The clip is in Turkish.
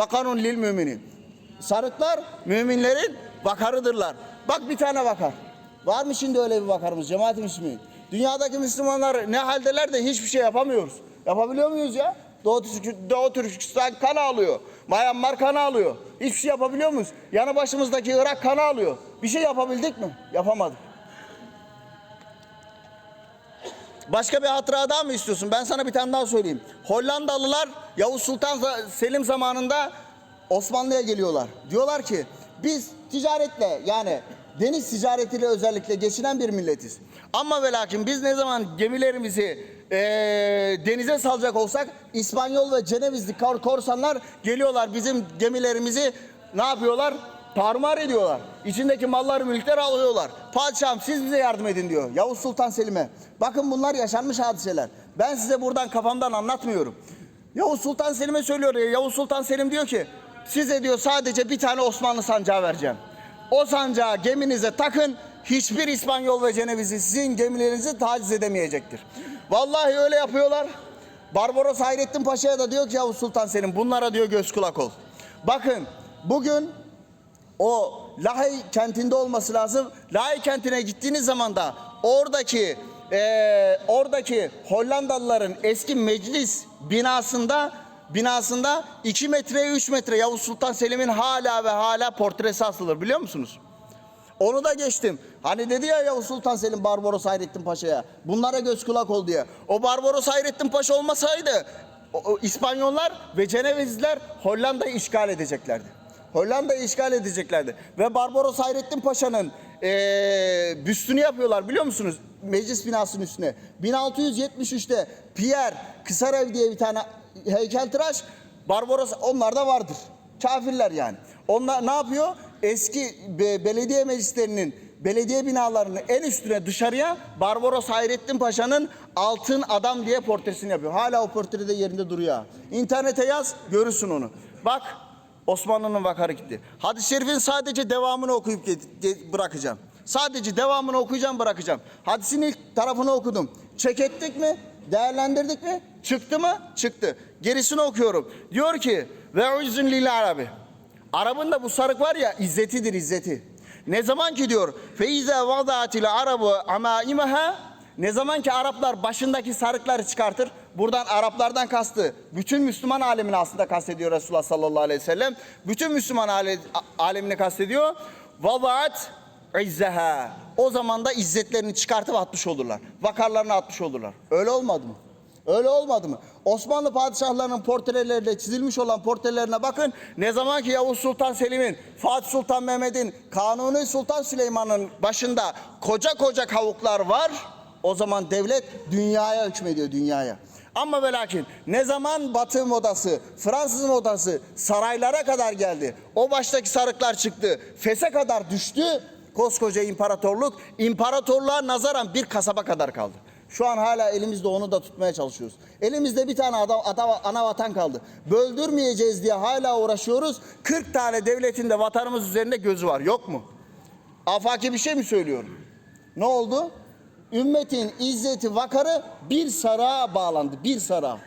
Vakarun lil müminin. Sarıklar müminlerin vakarıdırlar. Bak bir tane vakar. Var mı şimdi öyle bir vakarımız cemaat-i Müslümin? Dünyadaki Müslümanlar ne haldeler de hiçbir şey yapamıyoruz. Yapabiliyor muyuz ya? Doğu, Doğu Türkistan kan alıyor. Myanmar kan alıyor. Hiçbir şey yapabiliyor muyuz? Yanı başımızdaki Irak kan alıyor. Bir şey yapabildik mi? Yapamadık. Başka bir hatıra daha mı istiyorsun? Ben sana bir tane daha söyleyeyim. Hollandalılar Yavuz Sultan Selim zamanında Osmanlı'ya geliyorlar. Diyorlar ki biz ticaretle yani deniz ticaretiyle özellikle geçinen bir milletiz. Ama ve lakin biz ne zaman gemilerimizi eee, denize salacak olsak İspanyol ve Cenevizli kor- korsanlar geliyorlar bizim gemilerimizi ne yapıyorlar? Tarumar ediyorlar. İçindeki malları mülkleri alıyorlar. Padişahım siz bize yardım edin diyor. Yavuz Sultan Selim'e. Bakın bunlar yaşanmış hadiseler. Ben size buradan kafamdan anlatmıyorum. Yavuz Sultan Selim'e söylüyor ya. Yavuz Sultan Selim diyor ki size diyor sadece bir tane Osmanlı sancağı vereceğim. O sancağı geminize takın. Hiçbir İspanyol ve Cenevizli sizin gemilerinizi taciz edemeyecektir. Vallahi öyle yapıyorlar. Barbaros Hayrettin Paşa'ya da diyor ki Yavuz Sultan Selim bunlara diyor göz kulak ol. Bakın bugün o Lahey kentinde olması lazım. Lahey kentine gittiğiniz zaman da oradaki eee, oradaki Hollandalıların eski meclis binasında binasında 2 metreye 3 metre Yavuz Sultan Selim'in hala ve hala portresi asılır biliyor musunuz? Onu da geçtim. Hani dedi ya Yavuz Sultan Selim Barbaros Hayrettin Paşa'ya bunlara göz kulak ol diye. O Barbaros Hayrettin Paşa olmasaydı o- o İspanyollar ve Cenevizliler Hollanda'yı işgal edeceklerdi. Hollanda'yı işgal edeceklerdi. Ve Barbaros Hayrettin Paşa'nın eee büstünü yapıyorlar biliyor musunuz? Meclis binasının üstüne. 1673'te Pierre Kısarev diye bir tane heykeltıraş Barbaros onlarda vardır. Kafirler yani. Onlar ne yapıyor? Eski be- belediye meclislerinin belediye binalarının en üstüne dışarıya Barbaros Hayrettin Paşa'nın altın adam diye portresini yapıyor. Hala o portre de yerinde duruyor. İnternete yaz görürsün onu. Bak Osmanlı'nın vakarı gitti. Hadis-i şerifin sadece devamını okuyup bırakacağım. Sadece devamını okuyacağım bırakacağım. Hadisin ilk tarafını okudum. Çek ettik mi? Değerlendirdik mi? Çıktı mı? Çıktı. Gerisini okuyorum. Diyor ki ve uzun lil arabi. Arap'ın da bu sarık var ya izzetidir izzeti. Ne zaman ki diyor feize vadatil arabu amaimeha ne zaman ki Araplar başındaki sarıkları çıkartır. Buradan Araplardan kastı. Bütün Müslüman alemini aslında kastediyor Resulullah sallallahu aleyhi ve sellem. Bütün Müslüman ale- alemini kastediyor. Vadaat izzeha. O zaman da izzetlerini çıkartıp atmış olurlar. Vakarlarını atmış olurlar. Öyle olmadı mı? Öyle olmadı mı? Osmanlı padişahlarının portreleriyle çizilmiş olan portrelerine bakın. Ne zaman ki Yavuz Sultan Selim'in, Fatih Sultan Mehmet'in, Kanuni Sultan Süleyman'ın başında koca koca kavuklar var. O zaman devlet dünyaya hükmediyor dünyaya. Ama ve lakin ne zaman Batı modası, Fransız modası saraylara kadar geldi. O baştaki sarıklar çıktı. Fes'e kadar düştü. Koskoca imparatorluk, imparatorluğa nazaran bir kasaba kadar kaldı. Şu an hala elimizde onu da tutmaya çalışıyoruz. Elimizde bir tane adam, adam, ana vatan kaldı. Böldürmeyeceğiz diye hala uğraşıyoruz. 40 tane devletin de vatanımız üzerinde gözü var. Yok mu? Afaki bir şey mi söylüyorum? Ne oldu? Ümmetin izzeti vakarı bir sarağa bağlandı. Bir sarağa.